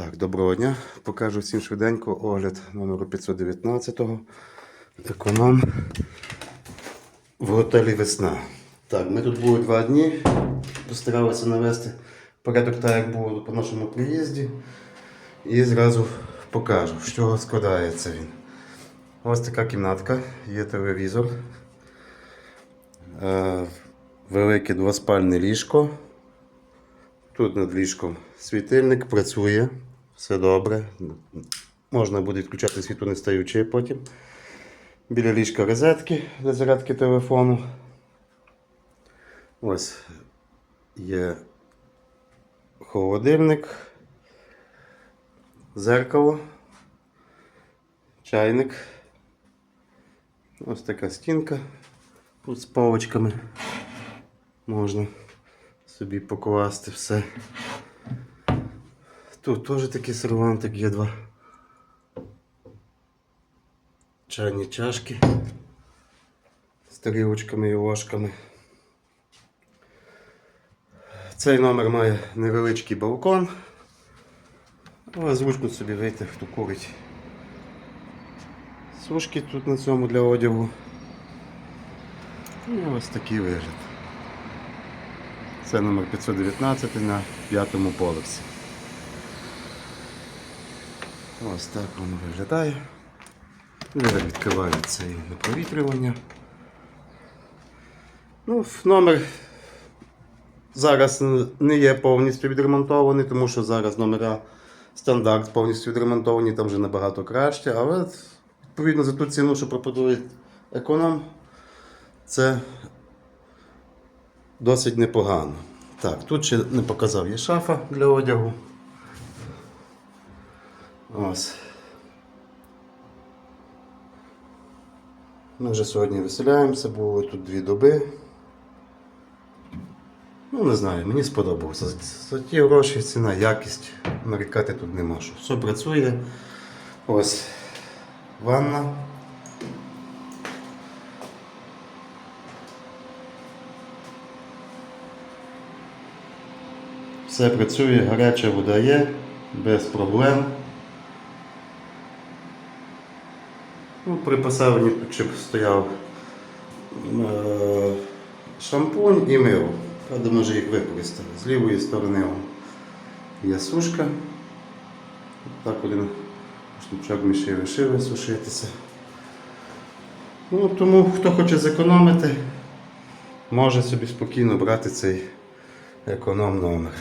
Так, доброго дня. Покажу всім швиденько огляд номеру 519 Економ в готелі Весна. Так, ми тут були два дні. Постаралися навести порядок так, як було по нашому приїзді. І зразу покажу, з чого складається він. Ось така кімнатка, є телевізор. Е, велике двоспальне ліжко. Тут над ліжком світильник працює, все добре. Можна буде відключати світло не стаючи потім. Біля ліжка розетки для зарядки телефону. Ось є холодильник, зеркало, чайник. Ось така стінка. Тут з полочками можна собі покласти все. Тут теж такий сервантик є два. Чайні чашки з тарілочками і ложками. Цей номер має невеличкий балкон. Але зручно собі вийти, хто курить. Сушки тут на цьому для одягу. І ось такий вигляд. Це номер 519 на п'ятому поверсі. Ось так воно виглядає. Двері відкриваються і на провітрювання. Ну, номер зараз не є повністю відремонтований, тому що зараз номера стандарт повністю відремонтовані, там вже набагато краще, але відповідно за ту ціну, що пропонує економ, це досить непогано. Так, тут ще не показав є шафа для одягу. Ось. Ми вже сьогодні веселяємося, було тут дві доби. Ну, не знаю, мені сподобалося. За, ті гроші ціна, якість. Нарікати тут нема що. Все працює. Ось ванна. Все працює, гаряча вода є, без проблем. Ну, при поставленні тут щоб стояв е, шампунь і мило. Правда, ми вже їх використали. З лівої сторони є сушка. Так один шнурчок мішив вишиви сушитися. Ну, тому хто хоче зекономити, може собі спокійно брати цей економ номер.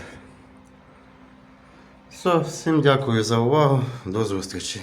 Все, всім дякую за увагу. До зустрічі.